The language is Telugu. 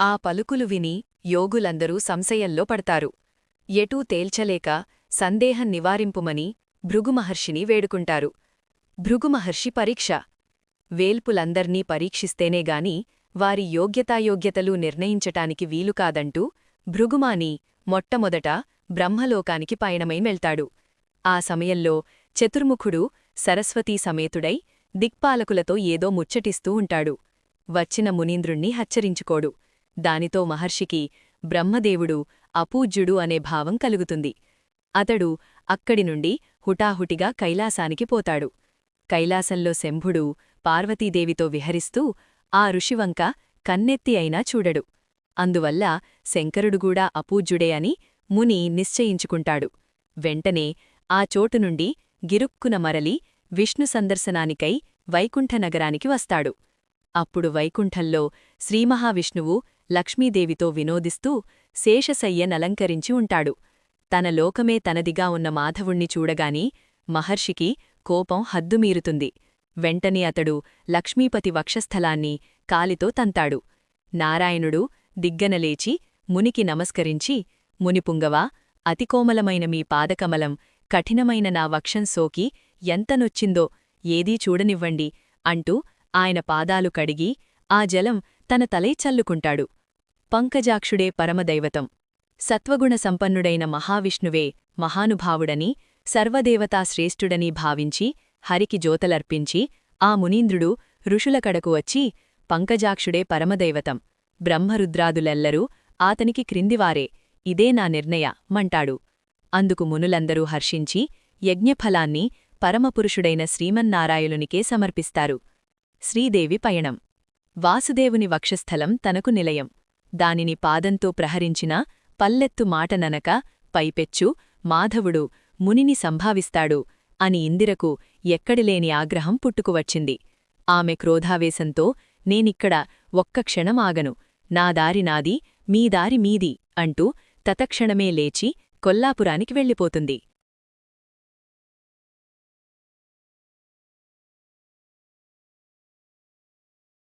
ఆ పలుకులు విని యోగులందరూ సంశయంలో పడతారు. ఎటూ తేల్చలేక సందేహం నివారింపుమని భృగుమహర్షిని వేడుకుంటారు. భృగుమహర్షి పరీక్ష. వేల్పులందర్నీ పరీక్షిస్తేనేగాని వారి యోగ్యతాయోగ్యతలు నిర్ణయించటానికి వీలుకాదంటూ భృగుమాని మొట్టమొదట బ్రహ్మలోకానికి పయనమై వెళ్తాడు ఆ సమయంలో చతుర్ముఖుడు సరస్వతీ సమేతుడై దిక్పాలకులతో ఏదో ముచ్చటిస్తూ ఉంటాడు. వచ్చిన మునీంద్రుణ్ణి హచ్చరించుకోడు. దానితో మహర్షికి బ్రహ్మదేవుడు అపూజ్యుడు అనే భావం కలుగుతుంది. అతడు అక్కడి నుండి హుటాహుటిగా కైలాసానికి పోతాడు. కైలాసంలో శంభుడు పార్వతీదేవితో విహరిస్తూ ఆ ఋషివంక కన్నెత్తి అయినా చూడడు. అందువల్ల శంకరుడుగూడా అపూజ్యుడే అని ముని నిశ్చయించుకుంటాడు. వెంటనే ఆ చోటు నుండి గిరుక్కున మరలి విష్ణు సందర్శనానికై వైకుంఠనగరానికి వస్తాడు. అప్పుడు వైకుంఠంలో శ్రీమహావిష్ణువు లక్ష్మీదేవితో వినోదిస్తూ శేషశయ్యనలంకరించి ఉంటాడు. తన లోకమే తనదిగా ఉన్న మాధవుణ్ణి చూడగాని మహర్షికి కోపం హద్దుమీరుతుంది. వెంటనే అతడు లక్ష్మీపతి వక్షస్థలాన్ని కాలితో తంతాడు. నారాయణుడు దిగ్గనలేచి మునికి నమస్కరించి మునిపుంగవా అతికోమలమైన మీ పాదకమలం కఠినమైన నా వక్షం సోకి ఎంత నొచ్చిందో ఏదీ చూడనివ్వండి అంటూ ఆయన పాదాలు కడిగి ఆ జలం తన తలై చల్లుకుంటాడు. పంకజాక్షుడే పరమదైవతం. సత్వగుణ సంపన్నుడైన మహావిష్ణువే మహానుభావుడని సర్వదేవతాశ్రేష్ఠుడని భావించి హరికి జోతలర్పించి ఆ మునీంద్రుడు ఋషుల కడకు వచ్చి పంకజాక్షుడే పరమదైవతం. బ్రహ్మరుద్రాదులెల్లరూ ఆతనికి క్రిందివారే ఇదే నా నిర్ణయ మంటాడు. అందుకు మునులందరూ హర్షించి యజ్ఞఫలాన్ని పరమపురుషుడైన శ్రీమన్నారాయణునికే సమర్పిస్తారు. శ్రీదేవి పయణం వాసుదేవుని వక్షస్థలం తనకు నిలయం. దానిని పాదంతో ప్రహరించినా పల్లెత్తు మాటననక పైపెచ్చు మాధవుడు మునిని సంభావిస్తాడు అని ఇందిరకు ఎక్కడిలేని ఆగ్రహం పుట్టుకువచ్చింది. ఆమె క్రోధావేశంతో నేనిక్కడ ఒక్క క్షణం ఆగను. నా దారి నాది మీ దారి మీది అంటూ తతక్షణమే లేచి కొల్లాపురానికి వెళ్ళిపోతుంది.